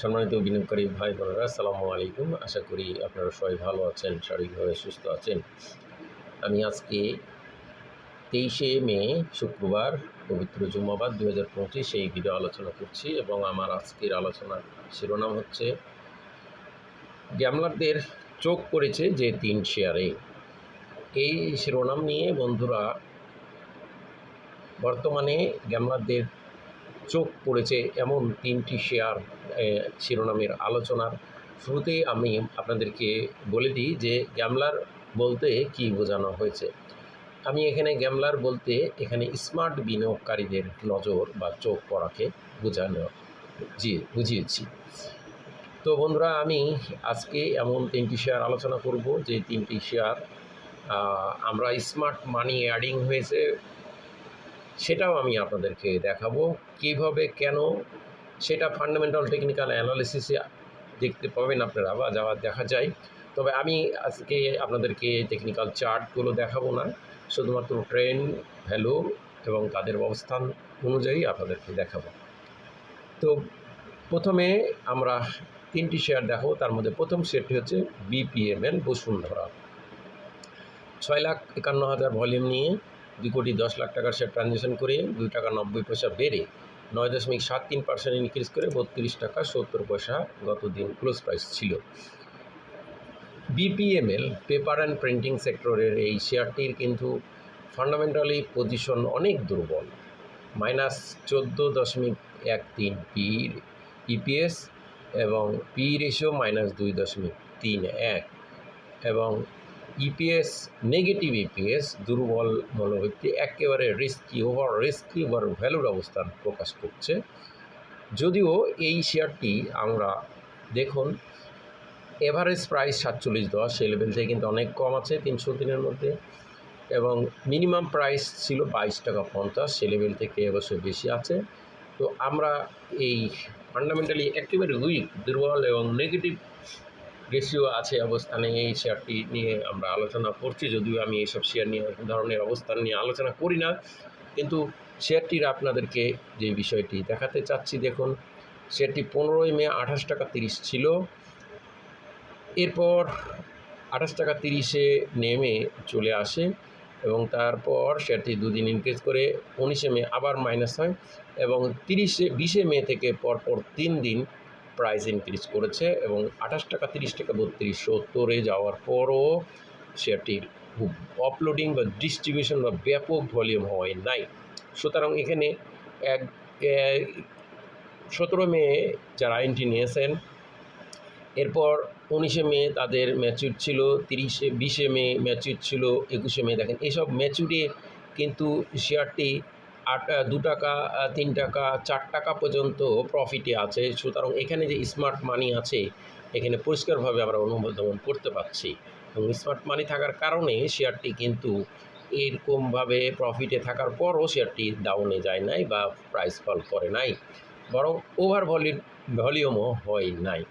সম্মানিত বিনিয়োগকারী ভাই বোনেরা, আসসালামু আলাইকুম। আশা করি আপনারা সবাই ভালো আছেন, শারীরিকভাবে সুস্থ আছেন। আমি আজকে তেইশে মে, শুক্রবার, পবিত্র জুম্মাবাদ দু হাজার পঁচিশ এই ভিডিও আলোচনা করছি এবং আমার আজকের আলোচনার শিরোনাম হচ্ছে, গ্যামলারদের চোখ পড়েছে যে তিন শেয়ারে। এই শিরোনাম নিয়ে বন্ধুরা, বর্তমানে গ্যামলারদের চোখ পড়েছে এমন তিনটি শেয়ার শিরোনামের আলোচনার শুরুতেই আমি আপনাদেরকে বলে দিই যে গ্যামলার বলতে কি বোঝানো হয়েছে। আমি এখানে গ্যামলার বলতে এখানে স্মার্ট বিনিয়োগকারীদের নজর বা চোখ পড়াকে বোঝানো, জি, বুঝিয়েছি। তো বন্ধুরা, আমি আজকে এমন তিনটি শেয়ার আলোচনা করব যে তিনটি শেয়ার আমরা স্মার্ট মানি অ্যাডিং হয়েছে সেটাও আমি আপনাদেরকে দেখাবো। কীভাবে, কেন? সেটা ফান্ডামেন্টাল টেকনিক্যাল অ্যানালিসিসে দেখতে পাবেন আপনারা বা যাওয়া, দেখা যায়। তবে আমি আজকে আপনাদেরকে টেকনিক্যাল চার্টগুলো দেখাবো না। শুধুমাত্র ট্রেন ভ্যালু এবং তাদের অবস্থান অনুযায়ী আপনাদেরকে দেখাবো। তো প্রথমে আমরা তিনটি শেয়ার দেখাবো। তার মধ্যে প্রথম শেয়ারটি হচ্ছে বিপিএমএল বসুন্ধরা। ছয় লাখ একান্ন হাজার ভলিউম নিয়ে দুই কোটি দশ লাখ টাকার শেয়ার ট্রানজ্যাকশন করে দুই টাকা নব্বই পয়সা বেড়ে নয় দশমিক সাত তিন পার্সেন্ট ইনক্রিজ করে বত্রিশ টাকা সত্তর পয়সা গত দিন ক্লোজ প্রাইস ছিল বিপিএমএল পেপার অ্যান্ড প্রিন্টিং সেক্টরের এই শেয়ারটির কিন্তু ফান্ডামেন্টালি পজিশন অনেক দুর্বল। মাইনাস চোদ্দ দশমিক এক তিন পির ইপিএস এবং পি রেশিও মাইনাস দুই দশমিক তিন এক এবং ইপিএস নেগেটিভ ইপিএস দুর্বল মনোবৃত্তি একেবারে রিস্কি ওভার রিস্কি ওভার ভ্যালুর অবস্থান প্রকাশ করছে। যদিও এই শেয়ারটি আমরা দেখুন এভারেজ প্রাইস সাতচল্লিশ দশ সেই লেভেল থেকে কিন্তু অনেক কম আছে, তিনশো দিনের মধ্যে। এবং মিনিমাম প্রাইস ছিল বাইশ টাকা পঞ্চাশ সে লেভেল থেকে অবশ্যই বেশি আছে। তো আমরা এই ফান্ডামেন্টালি একেবারে উইক দুর্বল এবং নেগেটিভ রেশিও আছে অবস্থানে এই শেয়ারটি নিয়ে আমরা আলোচনা করছি। যদিও আমি এইসব শেয়ার নিয়ে ধরনের অবস্থান নিয়ে আলোচনা করি না। কিন্তু শেয়ারটির আপনাদেরকে যে বিষয়টি দেখাতে চাচ্ছি, দেখুন শেয়ারটি পনেরোই মে আঠাশ টাকা তিরিশ ছিল। এরপর আঠাশ টাকা তিরিশে নেমে চলে আসে এবং তারপর শেয়ারটি দুদিন ইনক্রিজ করে উনিশে মে আবার মাইনাস হয় এবং তিরিশে, বিশে মে থেকে পরপর তিন দিন প্রাইস ইনক্রিজ করেছে এবং আঠাশ টাকা তিরিশ টাকা বত্রিশ সত্তরে যাওয়ার পরও শেয়ারটির অপলোডিং বা ডিস্ট্রিবিউশন বা ব্যাপক ভলিউম হয় নাই। সুতরাং এখানে এক সতেরো মে যারা আইনটি নিয়েছেন, এরপর উনিশে মে তাদের ম্যাচিউর ছিল, তিরিশে, বিশে মে ম্যাচিউর ছিল, একুশে মে দেখেন এইসব ম্যাচিউরে কিন্তু শেয়ারটি আট দু টাকা তিন টাকা, চার টাকা পর্যন্ত প্রফিটে আছে। সুতরাং এখানে যে স্মার্ট মানি আছে, এখানে পরিষ্কারভাবে আমরা অনুমোদন করতে পারছি। এবং স্মার্ট মানি থাকার কারণে শেয়ারটি কিন্তু এরকমভাবে প্রফিটে থাকার পরও শেয়ারটি ডাউনে যায় নাই বা প্রাইস ফল করে নাই, বরং ওভার ভলিউম ভলিউমও হয় নাই।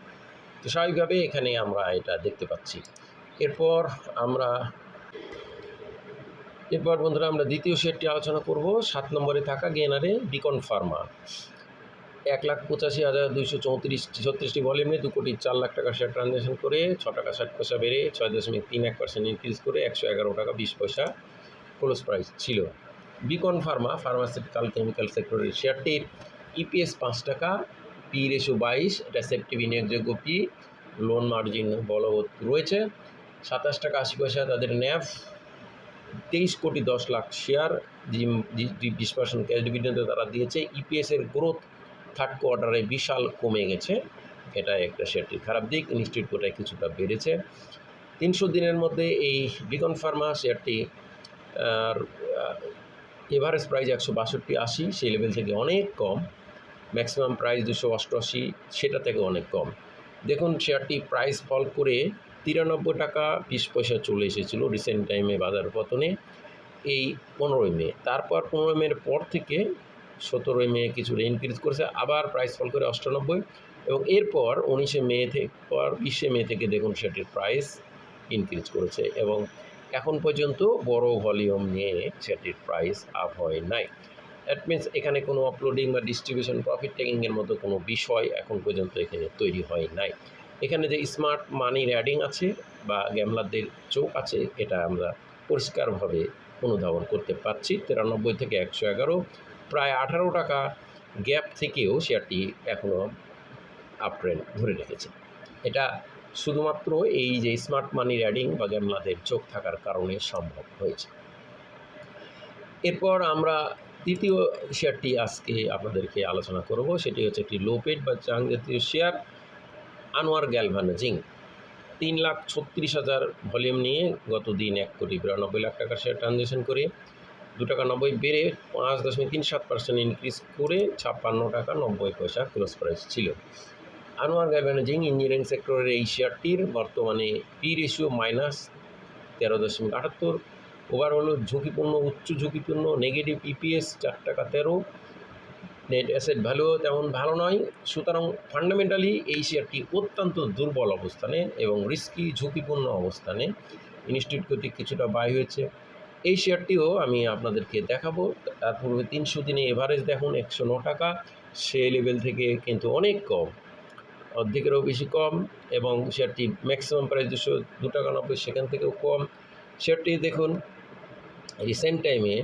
তো স্বাভাবিকভাবে এখানে আমরা এটা দেখতে পাচ্ছি। এরপর আমরা এরপর বন্ধুরা আমরা দ্বিতীয় শেয়ারটি আলোচনা করব। সাত নম্বরে থাকা গেনারে বিকন ফার্মা। এক লাখ পঁচাশি হাজার দুইশো চৌত্রিশ ছত্রিশটি ভলিউমে দু কোটি চার লাখ টাকা শেয়ার ট্রানজ্যাকশন করে ছ টাকা ষাট পয়সা বেড়ে ছয় দশমিক তিন এক পার্সেন্ট ইনক্রিজ করে একশো এগারো টাকা বিশ পয়সা ক্লোজ প্রাইস ছিল। বিকন ফার্মা ফার্মাসিউটিক্যাল কেমিক্যাল সেক্টরের শেয়ারটির ইপিএস পাঁচ টাকা পি রেশো বাইশ এটা সেফটি বিনিয়োগযোগ্য পি লোন মার্জিন বলবৎ রয়েছে। সাতাশ টাকা আশি পয়সা তাদের ন্যাফ তেইশ কোটি দশ লাখ শেয়ার বিশ পার্সেন্ট ক্যাশ ডিভিডেন্ড তারা দিয়েছে। ইপিএসের গ্রোথ থার্ড কোয়ার্টারে বিশাল কমে গেছে। এটা একটা শেয়ারটির খারাপ দিক ইনস্টিটিউট কোটায় কিছুটা বেড়েছে। তিনশো দিনের মধ্যে এই বিকন ফার্মা শেয়ারটি এভারেজ প্রাইস একশো বাষট্টি আশি, সেই লেভেল থেকে অনেক কম। ম্যাক্সিমাম প্রাইস দুশো অষ্টআশি, সেটা থেকে অনেক কম। দেখুন শেয়ারটি প্রাইস ফল করে তিরানব্বই টাকা বিশ পয়সা চলে এসেছিল রিসেন্ট টাইমে বাজার পতনে, এই পনেরোই মে। তারপর পনেরোই মের পর থেকে সতেরোই মে কিছুটা ইনক্রিজ করেছে, আবার প্রাইস ফল করে অষ্টানব্বই এবং এরপর উনিশে মে থেকে পর বিশে মে থেকে দেখুন সেটির প্রাইস ইনক্রিজ করেছে এবং এখন পর্যন্ত বড় ভলিউম নিয়ে সেটির প্রাইস আপ হয় নাই। দ্যাট মিনস এখানে কোনো আপলোডিং বা ডিস্ট্রিবিউশন প্রফিট টেকিংয়ের মতো কোনো বিষয় এখন পর্যন্ত এখানে তৈরি হয় নাই। এখানে যে স্মার্ট মানি র্যাডিং আছে বা গ্যামলারদের চোখ আছে, এটা আমরা পরিষ্কারভাবে অনুধাবন করতে পারছি। তিরানব্বই থেকে একশো এগারো, প্রায় আঠারো টাকা গ্যাপ থেকেও শেয়ারটি এখনও আপট্রেন্ড ধরে রেখেছে। এটা শুধুমাত্র এই যে স্মার্ট মানি র্যাডিং বা গ্যামলাদের চোখ থাকার কারণে সম্ভব হয়েছে। এরপর আমরা তৃতীয় শেয়ারটি আজকে আপনাদেরকে আলোচনা করব। সেটি হচ্ছে একটি লোপেড বা চাং জাতীয় শেয়ার আনোয়ার গ্যালভানাজিং। তিন লাখ ছত্রিশ হাজার ভলিউম নিয়ে গত দিন এক কোটি বিরানব্বই লাখ টাকার শেয়ার ট্রানজ্যাকশন করে দু টাকা নব্বই বেড়ে পাঁচ দশমিক তিন সাত পার্সেন্ট ইনক্রিজ করে ছাপ্পান্ন টাকা নব্বই পয়সা ক্লোজ প্রাইস ছিল। আনোয়ার গ্যালভানাজিং ইঞ্জিনিয়ারিং সেক্টরের এই শেয়ারটির বর্তমানে পি রেশিও মাইনাস তেরো দশমিক আটাত্তর ওভারঅল ঝুঁকিপূর্ণ, উচ্চ ঝুঁকিপূর্ণ নেগেটিভ ইপিএস চার টাকা তেরো নেট অ্যাসেট ভ্যালু তেমন ভালো নয়। সুতরাং ফান্ডামেন্টালি এই শেয়ারটি অত্যন্ত দুর্বল অবস্থানে এবং রিস্কি, ঝুঁকিপূর্ণ অবস্থানে ইনস্টিটিউট কর্তৃক কিছুটা বাই হয়েছে। এই শেয়ারটিও আমি আপনাদেরকে দেখাবো। তার পূর্বে তিনশো দিনে এভারেজ দেখুন, একশো ন টাকা। সে লেভেল থেকে কিন্তু অনেক কম, অর্ধেকেরও বেশি কম এবং শেয়ারটি ম্যাক্সিমাম প্রাইস দুশো দু টাকা নব্বই, সেখান থেকেও কম। শেয়ারটি দেখুন, রিসেন্ট টাইমে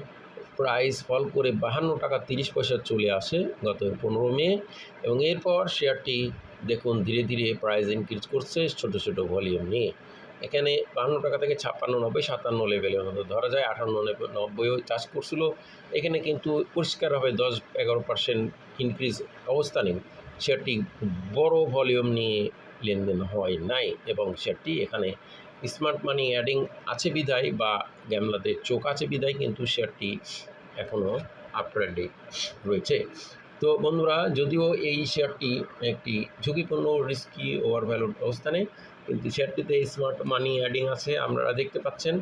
প্রাইস ফল করে বাহান্ন টাকা তিরিশ পয়সা চলে আসে গত পনেরো মে এবং এরপর শেয়ারটি দেখুন ধীরে ধীরে প্রাইস ইনক্রিজ করছে ছোট ছোট ভলিউম নিয়ে। এখানে বাহান্ন টাকা থেকে ছাপ্পান্ন, নব্বই, সাতান্ন লেভেলের মতো। ধরা যায় আটান্ন নব্বইও চাষ করছিল। এখানে কিন্তু পরিষ্কারভাবে দশ, এগারো পার্সেন্ট ইনক্রিজ অবস্থানে শেয়ারটি বড় ভলিউম নিয়ে লেনদেন হয় নাই এবং শেয়ারটি এখানে স্মার্ট মানি অ্যাডিং আছে বিদায় বা গ্যামলাতে চোখ আছে বিদায়, কিন্তু শেয়ারটি এখনও আপট্রেন্ডে রয়েছে। তো বন্ধুরা, যদিও এই শেয়ারটি একটি ঝুঁকিপূর্ণ রিস্কি ওভার ভ্যালুড অবস্থানে, কিন্তু শেয়ারটিতে স্মার্ট মানি অ্যাডিং আছে, আপনারা দেখতে পাচ্ছেন।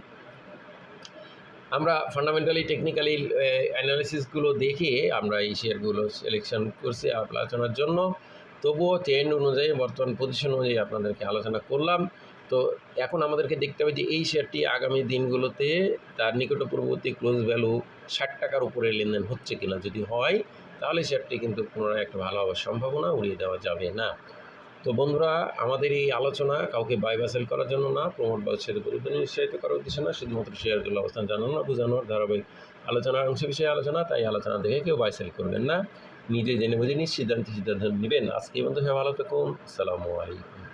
আমরা ফান্ডামেন্টালি টেকনিক্যালি অ্যানালিসিসগুলো দেখে আমরা এই শেয়ারগুলো সিলেকশন করছি আলোচনার জন্য, তবুও ট্রেন্ড অনুযায়ী, বর্তমান পজিশন অনুযায়ী আপনাদেরকে আলোচনা করলাম। তো এখন আমাদেরকে দেখতে হবে যে এই শেয়ারটি আগামী দিনগুলোতে তার নিকটপূর্ববর্তী ক্লোজ ভ্যালু ষাট টাকার উপরে লেনদেন হচ্ছে কিনা যদি হয়, তাহলে শেয়ারটি কিন্তু পুনরায় একটা ভালো হওয়ার সম্ভাবনা উড়িয়ে দেওয়া যাবে না। তো বন্ধুরা, আমাদের এই আলোচনা কাউকে বাই বা সেল করার জন্য না প্রমোট বা সেল বিরুদ্ধে নিরুৎসাহিত করার উদ্দেশ্য না, শুধুমাত্র শেয়ারগুলো অবস্থান জানানো না, বোঝানোর ধারাবাহিক আলোচনার অংশ বিষয়ে আলোচনা, তাই আলোচনা দেখে কেউ বাই সেল করবেন না। নিজে জেনে বুঝে নিজ সিদ্ধান্ত সিদ্ধান্ত নেবেন। আজকে বন্ধু ভালো থাকুন। আসসালামু আলাইকুম।